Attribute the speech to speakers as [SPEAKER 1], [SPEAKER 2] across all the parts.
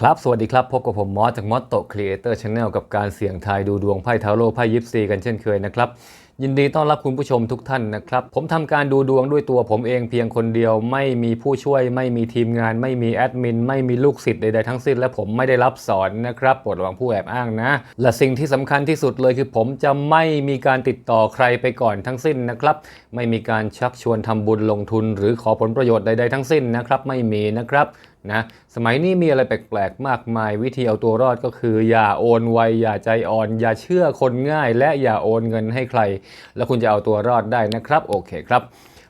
[SPEAKER 1] ครับ สวัสดีครับ พบกับผมมอสจากมอสโตครีเอเตอร์ชาแนลกับการเสี่ยงทายดูดวงไพ่ทาโร่ไพ่ยิปซีกันเช่นเคยนะครับ ยินดีต้อนรับคุณผู้ชมทุกท่านนะครับ ผมทำการดูดวงด้วยตัวผมเองเพียงคนเดียว ไม่มีผู้ช่วย ไม่มีทีมงาน ไม่มีแอดมิน ไม่มีลูกศิษย์ใดๆทั้งสิ้น และผมไม่ได้รับสอนนะครับโปรดระวังผู้แอบอ้างนะ และสิ่งที่สำคัญที่สุดเลยคือผมจะไม่มีการติดต่อใครไปก่อนทั้งสิ้นนะครับ ไม่มีการชักชวนทำบุญลงทุน หรือขอผลประโยชน์ใดๆทั้งสิ้นนะครับ ไม่มีนะครับ นะสมัยนี้มีอะไรแปลกๆ มากมายวิธีเอาตัวรอดก็คือ อย่าโอนไวอย่าใจอ่อน อย่าเชื่อคนง่าย และอย่าโอนเงินให้ใคร แล้วคุณจะเอาตัวรอดได้นะครับ โอเคครับ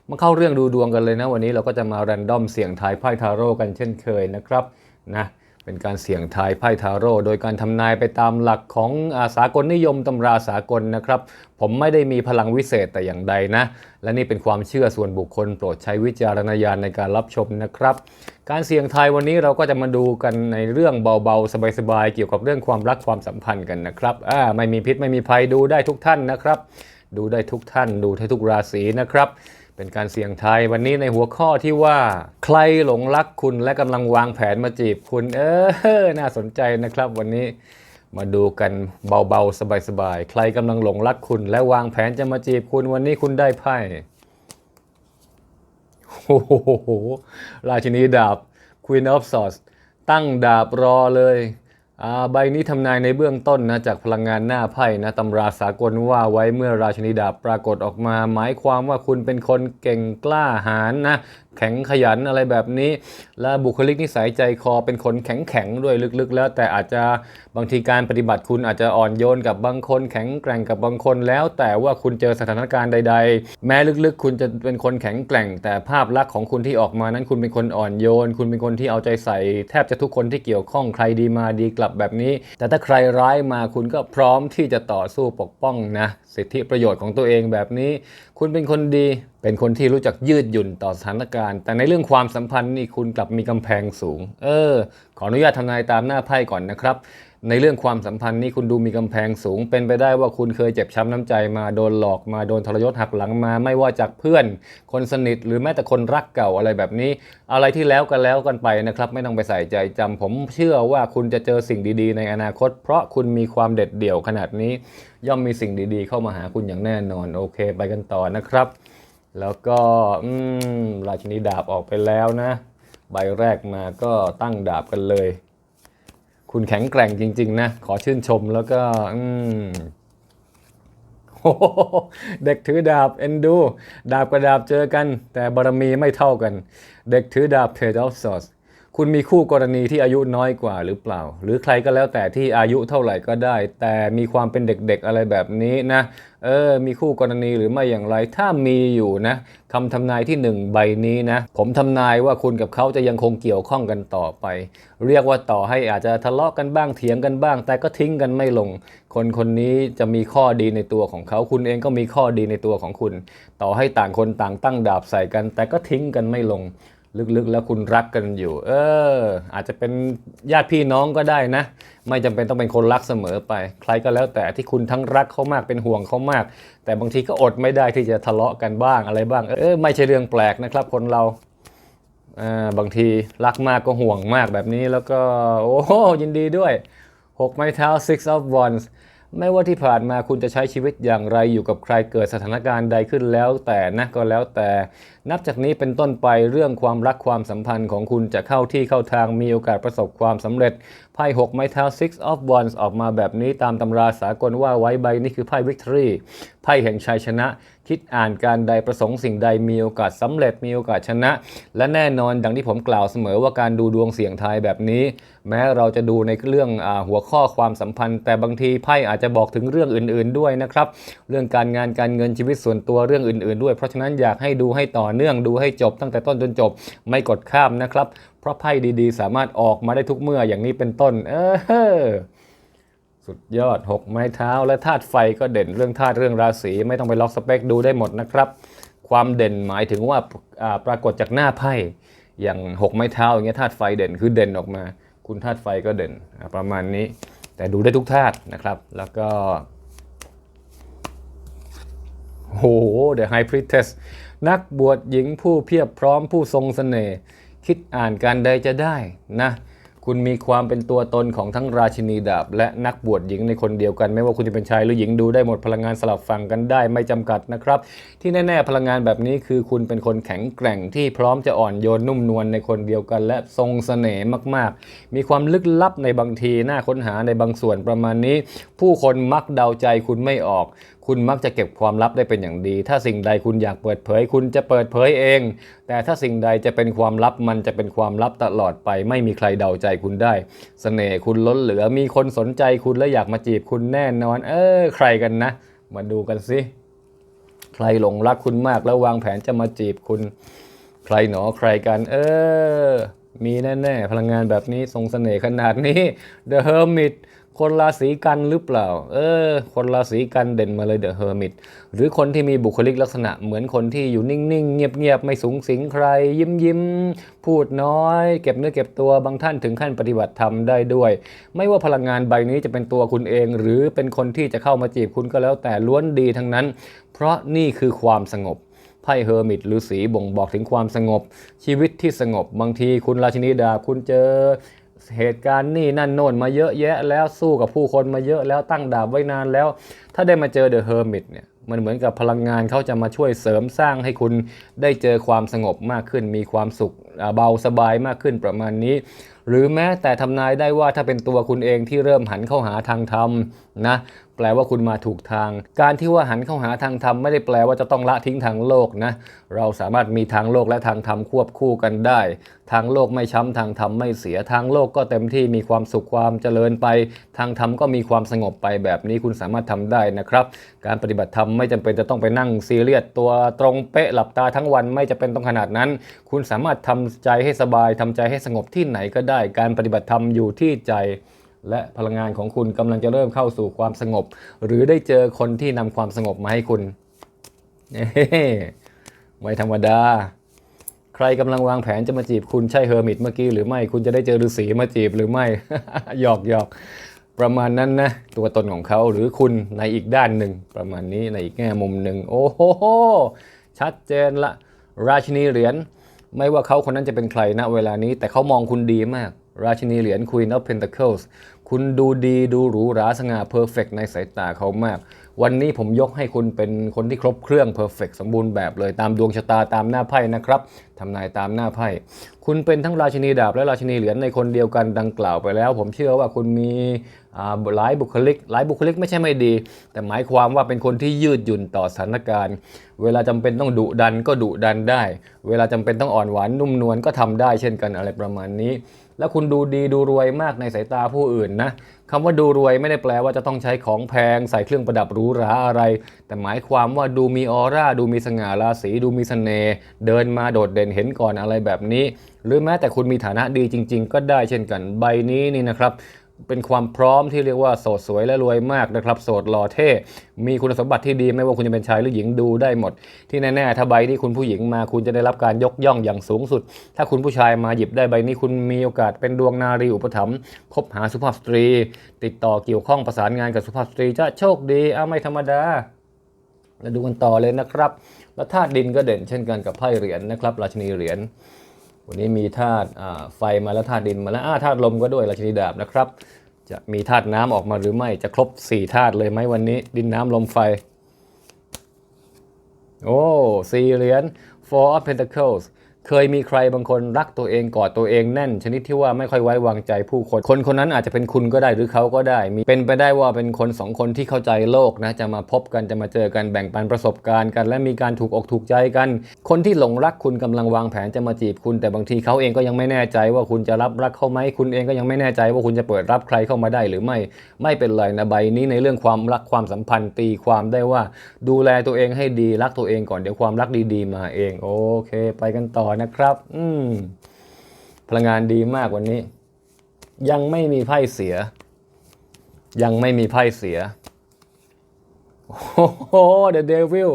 [SPEAKER 1] มาเข้าเรื่องดูดวงกันเลยนะ วันนี้เราก็จะมาแรนดอมเสี่ยงทายไพ่ทาโร่กันเช่นเคยนะครับนะ เป็นการเสี่ยงทายไพ่ทาโร่โดยการทำนายไปตามหลักของอาสากลนิยมตำราสากลนะครับ ผมไม่ได้มีพลังวิเศษแต่อย่างใดนะ และนี่เป็นความเชื่อส่วนบุคคลโปรดใช้วิจารณญาณในการรับชมนะครับ การเสี่ยงทายวันนี้เราก็จะมาดูกันในเรื่องเบาๆ สบายๆ เกี่ยวกับเรื่องความรักความสัมพันธ์กันนะครับอ่าไม่มีพิษไม่มีภัยดูได้ทุกท่านนะครับ ดูได้ทุกท่าน ดูได้ทุกราศีนะครับ เป็นการเสี่ยงไทยวันนี้ในหัวข้อที่ว่าใครหลงรักคุณและกำลังวางแผนมาจีบคุณ เออ น่าสนใจนะครับ วันนี้มาดูกันเบาๆ สบายๆ ใครกำลังหลงรักคุณ และวางแผนจะมาจีบคุณวันนี้คุณได้ไพ่โอ้โหราชินีดาบ Queen of Swords ตั้งดาบรอเลย ใบนี้ทำนายในเบื้องต้นนะจากพลังงานหน้าไพ่นะตำราสากลว่าไว้เมื่อราชนีดาปรากฏออกมา หมายความว่าคุณเป็นคนเก่งกล้าหาญนะแข็งขยันอะไรแบบนี้ และบุคลิกนิสัยใจคอเป็นคนแข็งแข็งๆด้วยลึกๆ แล้วแต่อาจจะบางทีการปฏิบัติคุณอาจจะอ่อนโยนกับบางคน แข็งแกร่งกับบางคนแล้ว แต่ว่าคุณเจอสถานการณ์ใด ๆ แม้ลึกๆ คุณจะเป็นคนแข็งแกร่ง แต่ภาพลักษณ์ของคุณที่ออกมานั้นคุณเป็นคนอ่อนโยน คุณเป็นคนที่เอาใจใส่ แทบจะทุกคนที่เกี่ยวข้องใครดีมาดีกลับแบบนี้ แต่ถ้าใครร้ายมาคุณก็พร้อมที่จะต่อสู้ปกป้องนะ สิทธิประโยชน์ของตัวเองแบบนี้ คุณเป็นคนดี เป็นคนที่รู้จักยืดหยุ่นต่อสถานการณ์ แต่ในเรื่องความสัมพันธ์นี่คุณกลับมีกำแพงสูง เออขออนุญาตทำนายตามหน้าไพ่ก่อนนะครับ ในเรื่องความสัมพันธ์นี่คุณดูมีกำแพงสูง เป็นไปได้ว่าคุณเคยเจ็บช้ำน้ำใจมาโดนหลอกมาโดนทรยศหักหลังมา ไม่ว่าจากเพื่อน คนสนิทหรือแม้แต่คนรักเก่าอะไรแบบนี้ อะไรที่แล้วกันแล้วกันไปนะครับ ไม่ต้องไปใส่ใจจำผมเชื่อว่าคุณจะเจอสิ่งดีๆ ในอนาคต เพราะคุณมีความเด็ดเดี่ยวขนาดนี้ ย่อมมีสิ่งดีๆ เข้ามาหาคุณอย่างแน่นอนโอเค ไปกันต่อนะครับ แล้วก็อืมราชินีดาบออกไปแล้วนะ ใบแรกมาก็ตั้งดาบกันเลย คุณแข็งแกร่งจริง ๆ นะ ขอชื่นชมแล้วก็อืมโอ้โหเด็กถือดาบเอ็นดู ดาบกับดาบเจอกัน แต่บารมีไม่เท่ากัน เด็กถือดาบเพจออฟสอส คุณมีคู่กรณีที่อายุน้อยกว่าหรือเปล่า หรือใครก็แล้วแต่ที่อายุเท่าไหร่ก็ได้ แต่มีความเป็นเด็กๆอะไรแบบนี้นะ เออ มีคู่กรณีหรือไม่อย่างไร ถ้ามีอยู่นะคำทำนายที่หนึ่งใบนี้นะ ผมทำนายว่าคุณกับเขาจะยังคงเกี่ยวข้องกันต่อไป เรียกว่าต่อให้อาจจะทะเลาะกันบ้างเถียงกันบ้าง แต่ก็ทิ้งกันไม่ลง คนคนนี้จะมีข้อดีในตัวของเขา คุณเองก็มีข้อดีในตัวของคุณ ต่อให้ต่างคนต่างตั้งดาบใส่กัน แต่ก็ทิ้งกันไม่ลง ลึกๆ แล้วคุณรักกันอยู่ เออ อาจจะเป็นญาติพี่น้องก็ได้นะ ไม่จำเป็นต้องเป็นคนรักเสมอไป ใครก็แล้วแต่ที่คุณทั้งรักเขามากเป็นห่วงเขามาก แต่บางทีก็อดไม่ได้ที่จะทะเลาะกันบ้างอะไรบ้าง เออ ไม่ใช่เรื่องแปลกนะครับ คนเราอ่าบางทีรักมากก็ห่วงมากแบบนี้แล้วก็ โอ้ยินดีด้วย 6 ไม้เท้า six of wands ไม่ว่าที่ผ่านมาคุณจะใช้ชีวิตอย่างไรอยู่กับใครเกิดสถานการณ์ใดขึ้นแล้วแต่นะก็แล้วแต่ นับจากนี้เป็นต้นไปเรื่องความรักความสัมพันธ์ของคุณจะเข้าที่เข้าทางมีโอกาสประสบความสำเร็จ ไพ่6ไม้เท้า six of wands ออกมาแบบนี้ตามตำราสากลว่าไว้ใบนี้คือไพ่ victory ไพ่แห่งชัยชนะ คิดอ่านการใดประสงค์สิ่งใดมีโอกาสสำเร็จมีโอกาสชนะ และแน่นอนดังที่ผมกล่าวเสมอว่าการดูดวงเสี่ยงทายแบบนี้ แม้เราจะดูในเรื่องอหัวข้อความสัมพันธ์ แต่บางทีไพ่อาจจะบอกถึงเรื่องอื่น ๆ ด้วยนะครับเรื่องการงานการเงินชีวิตส่วนตัวเรื่องอื่น ๆ ด้วย เพราะฉะนั้นอยากให้ดูให้ต่อเนื่องดูให้จบตั้งแต่ต้นจนจบไม่กดข้ามนะครับ เพราะไพ่ดีๆ สามารถออกมาได้ทุกเมื่ออย่างนี้เป็นต้น เออ สุดยอด 6 ไม้เท้า และธาตุไฟก็เด่นเรื่องธาตุเรื่องราศีไม่ต้องไปล็อกสเปคดูได้หมดนะครับ ความเด่นหมายถึงว่าปรากฏจากหน้าไพ่อย่าง 6 ไม้เท้าอย่างเงี้ยธาตุไฟเด่นคือเด่นออกมา คุณธาตุไฟก็เด่นประมาณนี้ แต่ดูได้ทุกธาตุนะครับ แล้วก็โอ้โห The High Priestess นักบวชหญิงผู้เพียบพร้อมผู้ทรงเสน่ห์คิดอ่านการใดจะได้นะ คุณมีความเป็นตัวตนของทั้งราชินีดาบ และนักบวชหญิงในคนเดียวกัน ไม่ว่าคุณจะเป็นชายหรือหญิงดูได้หมดพลังงานสลับฝั่งกันได้ไม่จำกัดนะครับ ที่แน่ๆพลังงานแบบนี้คือคุณเป็นคนแข็งแกร่งที่พร้อมจะอ่อนโยนนุ่มนวลในคนเดียวกัน และทรงเสน่ห์มากๆ มีความลึกลับในบางทีน่าค้นหาในบางส่วนประมาณนี้ ผู้คนมักเดาใจคุณไม่ออก คุณมักจะเก็บความลับได้เป็นอย่างดี ถ้าสิ่งใดคุณอยากเปิดเผย คุณจะเปิดเผยเอง แต่ถ้าสิ่งใดจะเป็นความลับมันจะเป็นความลับตลอดไป ไม่มีใครเดาใจคุณได้เสน่ห์คุณล้นเหลือมีคนสนใจคุณและอยากมาจีบคุณแน่นอน เออ ใครกันนะ มาดูกันสิใครหลงรักคุณมากแล้ววางแผนจะมาจีบคุณ ใครหนอใครกัน เออ มีแน่ๆพลังงานแบบนี้ทรงเสน่ห์ขนาดนี้ The Hermit คนราศีกันหรือเปล่า เออ คนราศีกันเด่นมาเลย The Hermit หรือคนที่มีบุคลิกลักษณะเหมือนคนที่อยู่นิ่งๆ เงียบๆ ไม่สูงสิงใคร ยิ้มยิ้มพูดน้อย เก็บเนื้อเก็บตัวบางท่านถึงขั้นปฏิบัติธรรมได้ด้วย ไม่ว่าพลังงานใบนี้จะเป็นตัวคุณเอง หรือเป็นคนที่จะเข้ามาจีบคุณก็แล้วแต่ล้วนดีทั้งนั้น เพราะนี่คือความสงบไพ่เฮอร์มิตหรือสีบ่งบอกถึงความสงบ ชีวิตที่สงบบางทีคุณราชินีดาบคุณเจอ เหตุการณ์นี่นั่นโน่นมาเยอะแยะแล้วสู้กับผู้คนมาเยอะแล้วตั้งดาบไว้นานแล้ว ถ้าได้มาเจอเดอะเฮอร์มิตเนี่ยมันเหมือนกับพลังงานเขาจะมาช่วยเสริมสร้างให้คุณได้เจอความสงบมากขึ้น มีความสุขเบาสบายมากขึ้นประมาณนี้ หรือแม้แต่ทำนายได้ว่าถ้าเป็นตัวคุณเองที่เริ่มหันเข้าหาทางธรรมนะแปลว่าคุณมาถูกทาง การที่ว่าหันเข้าหาทางธรรมไม่ได้แปลว่าจะต้องละทิ้งทางโลกนะ เราสามารถมีทางโลกและทางธรรมควบคู่กันได้ ทางโลกไม่ช้ำทางธรรมไม่เสียทางโลกก็เต็มที่มีความสุขความเจริญไป ทางธรรมก็มีความสงบไปแบบนี้คุณสามารถทำได้นะครับ การปฏิบัติธรรมไม่จำเป็นจะต้องไปนั่งซีเรียสตัวตรงเป๊ะหลับตาทั้งวันไม่จะเป็นต้องขนาดนั้น คุณสามารถทำใจให้สบายทำใจให้สงบที่ไหนก็ได้การปฏิบัติธรรมอยู่ที่ใจ และพลังงานของคุณกำลังจะเริ่มเข้าสู่ความสงบ หรือได้เจอคนที่นำความสงบมาให้คุณไม่ธรรมดา ใครกำลังวางแผนจะมาจีบคุณใช่เฮอร์มิตเมื่อกี้หรือไม่คุณจะได้เจอฤาษีมาจีบหรือไม่หยอกหยอกประมาณนั้นนะ ตัวตนของเขาหรือคุณในอีกด้านหนึ่ง ประมาณนี้ในอีกแง่มุมหนึ่ง โอ้โหชัดเจนละ ราชินีเหรียญ ไม่ว่าเขาคนนั้นจะเป็นใครณเวลานี้ แต่เขามองคุณดีมาก ราชินีเหรียญ Queen of Pentacles คุณดูดีดูหรูหราสง่าเพอร์เฟกในสายตาเขามาก วันนี้ผมยกให้คุณเป็นคนที่ครบเครื่องเพอร์เฟกสมบูรณ์แบบเลยตามดวงชะตาตามหน้าไพ่นะครับทำนายตามหน้าไพ่คุณเป็นทั้งราชินีดาบและราชินีเหรียญในคนเดียวกันดังกล่าวไปแล้ว ผมเชื่อว่าคุณมีอ่าหลายบุคลิกหลายบุคลิกไม่ใช่ไม่ดี แต่หมายความว่าเป็นคนที่ยืดหยุ่นต่อสถานการณ์ เวลาจำเป็นต้องดุดันก็ดุดันได้ เวลาจำเป็นต้องอ่อนหวานนุ่มนวลก็ทำได้เช่นกันอะไรประมาณนี้ แล้วคุณดูดีดูรวยมากในสายตาผู้อื่นนะคำว่าดูรวยไม่ได้แปลว่าจะต้องใช้ของแพง ใส่เครื่องประดับหรูหราอะไร แต่หมายความว่าดูมีออร่า ดูมีสง่าราศีดูมีเสน่ห์เดินมาโดดเด่นเห็นก่อนอะไรแบบนี้ หรือแม้แต่คุณมีฐานะดีจริง ๆ ก็ได้เช่นกันใบนี้นี่นะครับ เป็นความพร้อมที่เรียกว่าโสดสวยและรวยมากนะครับโสดหล่อเท่มีคุณสมบัติที่ดีไม่ว่าคุณจะเป็นชายหรือหญิงดูได้หมด ที่แน่ๆถ้าใบที่คุณผู้หญิงมาคุณจะได้รับการยกย่องอย่างสูงสุด ถ้าคุณผู้ชายมาหยิบได้ใบนี้คุณมีโอกาสเป็นดวงนารีอุปถัมภ์คบหาสุภาพสตรี ติดต่อเกี่ยวข้องประสานงานกับสุภาพสตรีจะโชคดีเอาไม่ธรรมดาแล้วดูกันต่อเลยนะครับแล้วธาตุดินก็เด่นเช่นกันกับไพ่เหรียญนะครับ ราชนีเหรียญ วันนี้มีธาตุไฟมาแล้วธาตุดินมาแล้วธาตุลมก็ด้วยราชินีดาบนะครับ จะมีธาตุน้ำออกมาหรือไม่จะครบ4ธาตุเลยไหมวันนี้ ดินน้ำลมไฟ โอ้สี่เหรียญ Four of Pentacles เคยมีใครบางคนรักตัวเองกอดตัวเองแน่น ชนิดที่ว่าไม่ค่อยไว้วางใจผู้คน คนคนนั้นอาจจะเป็นคุณก็ได้หรือเขาก็ได้ มีเป็นไปได้ว่าเป็นคนสองคนที่เข้าใจโลกนะจะมาพบกันจะมาเจอกันแบ่งปันประสบการณ์กัน และมีการถูกอกถูกใจกัน คนที่หลงรักคุณกำลังวางแผนจะมาจีบคุณ แต่บางทีเขาเองก็ยังไม่แน่ใจว่าคุณจะรับรักเขาไหมคุณเองก็ยังไม่แน่ใจว่าคุณจะเปิดรับใครเข้ามาได้หรือไม่ไม่เป็นไรนะใบนี้ในเรื่องความรักความสัมพันธ์ตีความได้ว่า ดูแลตัวเองให้ดีรักตัวเองก่อนเดี๋ยวความรักดีๆ มาเองโอเค ไปกันต่อนะครับ อืมพลังงานดีมากวันนี้ ยังไม่มีไพ่เสีย ยังไม่มีไพ่เสีย โอ้โห The Devil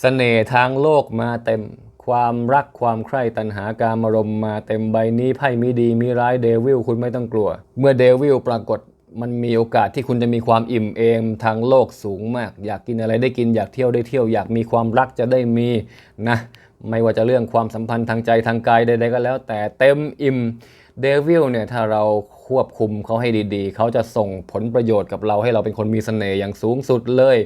[SPEAKER 1] เสน่ห์ทางโลกมาเต็มความรักความใคร่ตัณหาการมารมมาเต็มใบนี้ไพ่มีดีมีร้ายเดวิลคุณไม่ต้องกลัว เมื่อเดวิลปรากฏมันมีโอกาสที่คุณจะมีความอิ่มเอมทางโลกสูงมาก อยากกินอะไรได้กินอยากเที่ยวได้เที่ยว อยากมีความรักจะได้มีนะ ไม่ว่าจะเรื่องความสัมพันธ์ทางใจทางกายใดๆก็แล้ว แต่เต็มอิ่มเดวิลเนี่ยถ้าเราควบคุมเขาให้ดีๆ เขาจะส่งผลประโยชน์กับเราให้เราเป็นคนมีเสน่ห์อย่างสูงสุดเลย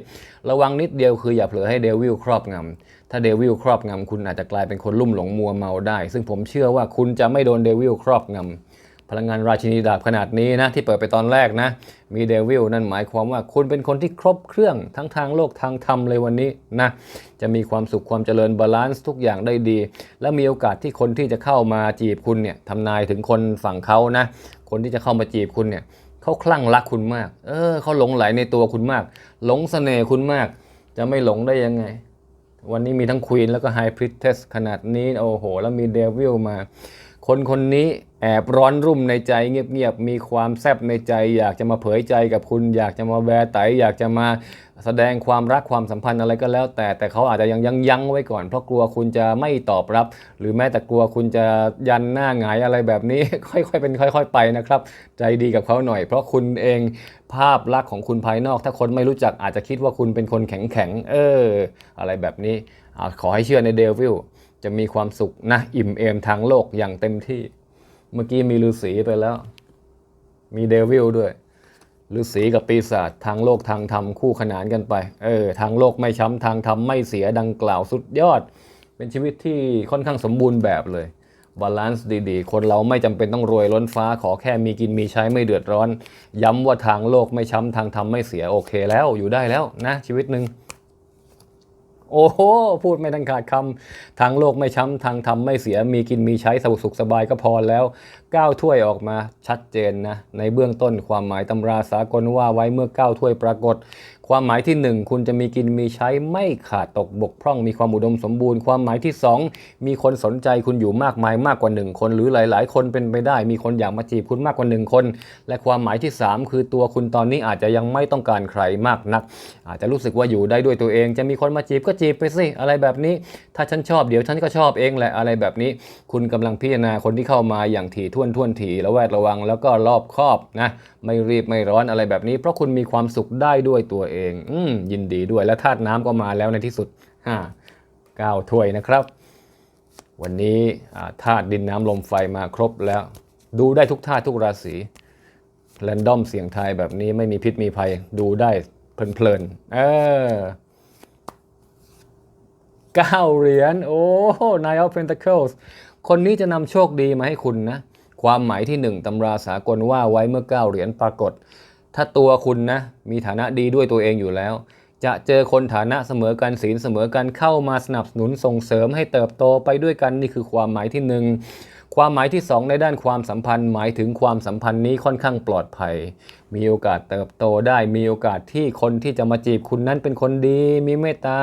[SPEAKER 1] ระวังนิดเดียวคืออย่าเผลอให้เดวิลครอบงำถ้าเดวิลครอบงำคุณอาจจะกลายเป็นคนลุ่มหลงมัวเมาได้ ซึ่งผมเชื่อว่าคุณจะไม่โดนเดวิลครอบงำ พลังงานราชินีดาบขนาดนี้นะที่เปิดไปตอนแรกนะ มีเดวิลนั่นหมายความว่าคุณเป็นคนที่ครบเครื่องทั้งทางโลกทางธรรมเลยวันนี้นะจะมีความสุขความเจริญบาลานซ์ทุกอย่างได้ดี และมีโอกาสที่คนที่จะเข้ามาจีบคุณเนี่ยทำนายถึงคนฝั่งเขานะ คนที่จะเข้ามาจีบคุณเนี่ยเขาคลั่งรักคุณมาก เออเขาหลงไหลในตัวคุณมาก หลงเสน่ห์คุณมาก จะไม่หลงได้ยังไง วันนี้มีทั้งควีนแล้วก็ไฮพริตเทสขนาดนี้โอ้โห แล้วมีเดวิลมา คนคนนี้แอบร้อนรุ่มในใจเงียบๆ มีความแซบในใจ อยากจะมาเผยใจกับคุณ อยากจะมาแวร์ไตอยากจะมาแสดงความรักความสัมพันธ์อะไรก็แล้ว แต่แต่เขาอาจจะยังยังยั้งไว้ก่อน เพราะกลัวคุณจะไม่ตอบรับ หรือแม้แต่กลัวคุณจะยันหน้าหงายอะไรแบบนี้ ค่อยๆเป็นค่อย ๆ ไปนะครับ ใจดีกับเขาหน่อย เพราะคุณเองภาพลักษณ์ของคุณภายนอก ถ้าคนไม่รู้จักอาจจะคิดว่าคุณเป็นคนแข็งๆเออ อะไรแบบนี้อขอให้เชื่อในเดวิล จะมีความสุขนะอิ่มเอมทางโลกอย่างเต็มที่ เมื่อกี้มีฤาษีไปแล้ว มีเดวิลด้วยฤาษีกับปีศาจทางโลกทางธรรมคู่ขนานกันไป เออ ทางโลกไม่ช้ำทางธรรมไม่เสียดังกล่าวสุดยอด เป็นชีวิตที่ค่อนข้างสมบูรณ์แบบเลยบาลานซ์ดีๆ คนเราไม่จำเป็นต้องรวยล้นฟ้าขอแค่มีกินมีใช้ไม่เดือดร้อน ย้ำว่าทางโลกไม่ช้ำทางธรรมไม่เสียโอเคแล้วอยู่ได้แล้วนะชีวิตหนึ่ง โอ้โห พูดไม่ทันขาดคำทางโลกไม่ช้ำทางธรรมไม่เสียมีกินมีใช้สุขสบายก็พอแล้วก้าถ้วยออกมาชัดเจนนะ ในเบื้องต้นความหมายตำราสากลว่าไว้เมื่อก้าถ้วยปรากฏ ความหมายที่หนึ่งคุณจะมีกินมีใช้ไม่ขาดตกบกพร่องมีความอุดมสมบูรณ์ ความหมายที่สองมีคนสนใจคุณอยู่มากมายมากกว่าหนึ่งคนหรือหลาย ๆ คนเป็นไปได้ มีคนอยากมาจีบคุณมากกว่าหนึ่งคน และความหมายที่สามคือตัวคุณตอนนี้อาจจะยังไม่ต้องการใครมากนัก อาจจะรู้สึกว่าอยู่ได้ด้วยตัวเอง จะมีคนมาจีบก็จีบไปสิอะไรแบบนี้ ถ้าฉันชอบเดี๋ยวฉันก็ชอบเองแหละอะไรแบบนี้ คุณกำลังพิจารณาคนที่เข้ามาอย่างถี่ถ้วนท่วนถี่ระแวดระวังแล้วก็รอบคอบนะไม่รีบไม่ร้อนอะไรแบบนี้ เพราะคุณมีความสุขได้ด้วยตัวเองอืยินดีด้วยและธาตุน้ำก็มาแล้วในที่สุดห้าเก้าถ้วยนะครับ วันนี้ธาตุดินน้ำลมไฟมาครบแล้ว ดูได้ทุกธาตุทุกราศีแรนดอมเสียงไทยแบบนี้ไม่มีพิษมีภัยดูได้เพลินๆเออเก้าเหรียญ โอ้ Nine of Pentacles คนนี้จะนำโชคดีมาให้คุณนะ ความหมายที่หนึ่งตำราสากลว่าไว้เมื่อก้าเหรียญปรากฏ ถ้าตัวคุณนะมีฐานะดีด้วยตัวเองอยู่แล้ว จะเจอคนฐานะเสมอกันศีลเสมอกันเข้ามาสนับสนุนส่งเสริมให้เติบโตไปด้วยกันนี่คือความหมายที่หนึ่ง ความหมายที่สองในด้านความสัมพันธ์ หมายถึงความสัมพันธ์นี้ค่อนข้างปลอดภัย มีโอกาสเติบโตได้ มีโอกาสที่คนที่จะมาจีบคุณนั้นเป็นคนดี มีเมตตา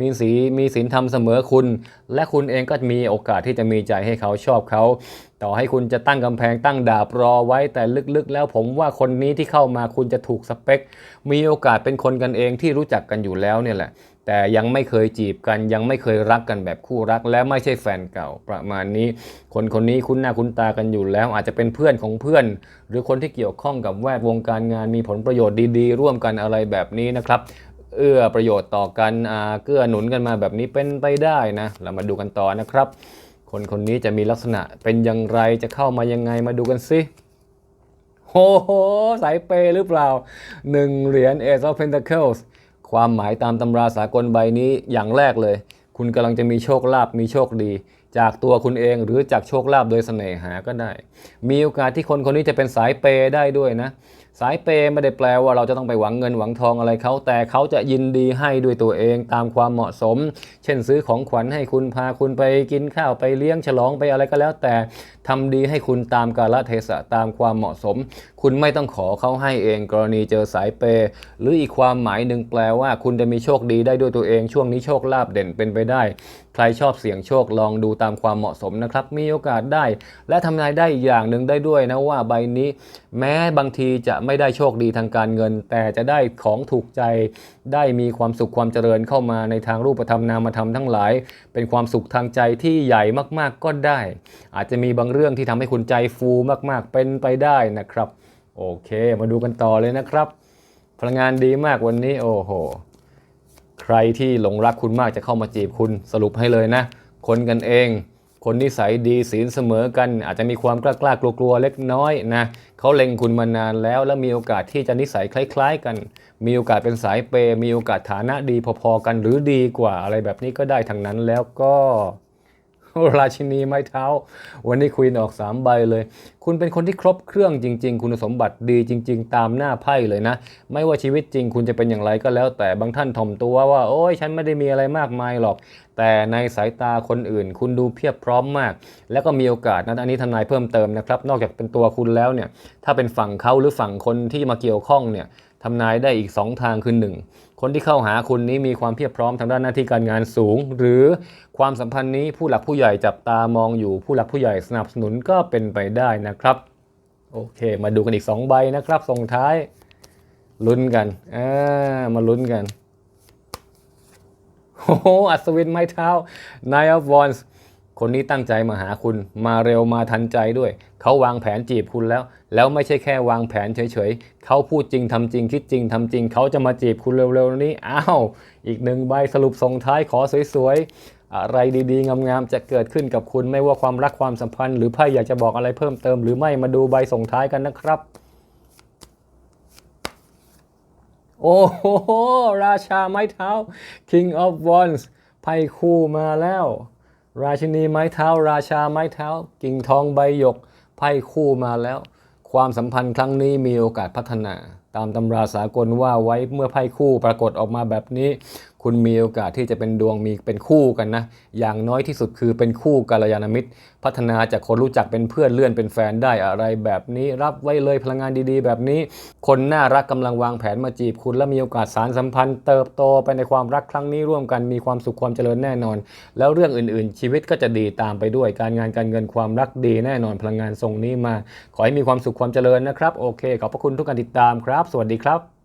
[SPEAKER 1] มีสีมีศีลธรรมเสมอคุณ และคุณเองก็มีโอกาสที่จะมีใจให้เขาชอบเขา ต่อให้คุณจะตั้งกำแพงตั้งดาบรอไว้แต่ลึกๆ แล้วผมว่าคนนี้ที่เข้ามาคุณจะถูกสเปค มีโอกาสเป็นคนกันเองที่รู้จักกันอยู่แล้วเนี่ยแหละ แต่ยังไม่เคยจีบกันยังไม่เคยรักกันแบบคู่รัก และไม่ใช่แฟนเก่าประมาณนี้ คนคนนี้คุ้นหน้าคุ้นตากันอยู่แล้ว อาจจะเป็นเพื่อนของเพื่อน หรือคนที่เกี่ยวข้องกับแวดวงการงานมีผลประโยชน์ดีๆ ร่วมกันอะไรแบบนี้นะครับเอื้อประโยชน์ต่อกันเกื้อหนุนกันมาแบบนี้เป็นไปได้นะ เรามาดูกันต่อนะครับ คนคนนี้จะมีลักษณะเป็นอย่างไรจะเข้ามายังไงมาดูกันสิโอ้โหสายเปหรือเปล่าหนึ่งเหรียญ Ace of Pentacles ความหมายตามตำราสากลใบนี้อย่างแรกเลย คุณกำลังจะมีโชคลาภมีโชคดี จากตัวคุณเองหรือจากโชคลาภโดยเสน่หาก็ได้ มีโอกาสที่คนคนนี้จะเป็นสายเปย์ได้ด้วยนะ สายเปย์ไม่ได้แปลว่าเราจะต้องไปหวังเงินหวังทองอะไรเขาแต่เขาจะยินดีให้ด้วยตัวเองตามความเหมาะสม เช่นซื้อของขวัญให้คุณพาคุณไปกินข้าวไปเลี้ยงฉลองไปอะไรก็แล้ว แต่ทำดีให้คุณตามกาลเทศะตามความเหมาะสมคุณไม่ต้องขอเขาให้เองกรณีเจอสายเปย์หรืออีกความหมายหนึ่งแปลว่า คุณจะมีโชคดีได้ด้วยตัวเอง ช่วงนี้โชคลาภเด่นเป็นไปได้ ใครชอบเสี่ยงโชคลองดูตามความเหมาะสมนะครับ มีโอกาสได้ และทำนายได้อีกอย่างหนึ่งได้ด้วยนะว่าใบนี้ แม้บางทีจะไม่ได้โชคดีทางการเงิน แต่จะได้ของถูกใจ ได้มีความสุขความเจริญเข้ามาในทางรูปธรรมนามธรรมทั้งหลาย เป็นความสุขทางใจที่ใหญ่มากๆก็ได้ อาจจะมีบางเรื่องที่ทำให้คุณใจฟูมากๆเป็นไปได้นะครับ โอเค มาดูกันต่อเลยนะครับ พลังงานดีมากวันนี้ โอ้โห ใครที่หลงรักคุณมากจะเข้ามาจีบคุณสรุปให้เลยนะ คนกันเอง คนนิสัยดีศีลเสมอกัน อาจจะมีความกล้ากล้ากลัวกลัวๆเล็กน้อยนะเขาเล็งคุณมานานแล้ว แล้วมีโอกาสที่จะนิสัยคล้ายๆ กัน มีโอกาสเป็นสายเปย์มีโอกาสฐานะดีพอๆกัน หรือดีกว่าอะไรแบบนี้ก็ได้ทั้งนั้นแล้วก็ ราชินีไม้เท้า วันนี้ควีนออกสามใบเลย คุณเป็นคนที่ครบเครื่องจริง ๆ คุณสมบัติดีจริง ๆ ตามหน้าไพ่เลยนะ ไม่ว่าชีวิตจริงคุณจะเป็นอย่างไรก็แล้ว แต่บางท่านถ่อมตัวว่า โอ้ยฉันไม่ได้มีอะไรมากมายหรอก แต่ในสายตาคนอื่น คุณดูเพียบพร้อมมาก แล้วก็มีโอกาสนะอันนี้ทำนายเพิ่มเติมนะครับ นอกจากเป็นตัวคุณแล้วเนี่ยถ้าเป็นฝั่งเขาหรือฝั่งคนที่มาเกี่ยวข้องเนี่ยทำนายได้อีก 2 ทางคือ1 คนที่เข้าหาคุณนี้มีความเพียบพร้อมทางด้านหน้าที่การงานสูง หรือความสัมพันธ์นี้ผู้หลักผู้ใหญ่จับตามองอยู่ ผู้หลักผู้ใหญ่สนับสนุนก็เป็นไปได้นะครับ โอเค มาดูกันอีก 2 ใบนะครับส่งท้ายลุ้นกันอ่ามาลุ้นกันโอ้โหอัศวินไม้เท้า Nine of Wands คนนี้ตั้งใจมาหาคุณมาเร็วมาทันใจด้วย เขาวางแผนจีบคุณแล้ว แล้วไม่ใช่แค่วางแผนเฉยๆ เขาพูดจริงทำจริงคิดจริงทำจริง เขาจะมาจีบคุณเร็วๆ นี้ อ้าว อีกหนึ่งใบสรุปส่งท้ายขอสวยๆ อะไรดีๆ งามๆ จะเกิดขึ้นกับคุณไม่ว่าความรักความสัมพันธ์ หรือไพ่อยากจะบอกอะไรเพิ่มเติม หรือไม่มาดูใบส่งท้ายกันนะครับ โอ้โห ราชาไม้เท้า King of Wands ไพ่คู่มาแล้ว ราชินีไม้เท้า ราชาไม้เท้า กิ่งทองใบหยกไพ่คู่มาแล้ว ความสัมพันธ์ครั้งนี้มีโอกาสพัฒนา ตามตำราสากลว่าไว้เมื่อไพ่คู่ปรากฏออกมาแบบนี้ คุณมีโอกาสที่จะเป็นดวงมีเป็นคู่กันนะ อย่างน้อยที่สุดคือเป็นคู่กัลยาณมิตร พัฒนาจากคนรู้จักเป็นเพื่อนเลื่อนเป็นแฟนได้อะไรแบบนี้ รับไว้เลยพลังงานดีๆ แบบนี้ คนน่ารักกำลังวางแผนมาจีบคุณ และมีโอกาสสารสัมพันธ์เติบโตไปในความรักครั้งนี้ร่วมกันมีความสุขความเจริญแน่นอน แล้วเรื่องอื่นๆ ชีวิตก็จะดีตามไปด้วยการงานการเงินความรักดีแน่นอนพลังงานทรงนี้มา ขอให้มีความสุขความเจริญนะครับ โอเคขอบพระคุณทุกการติดตามครับ สวัสดีครับ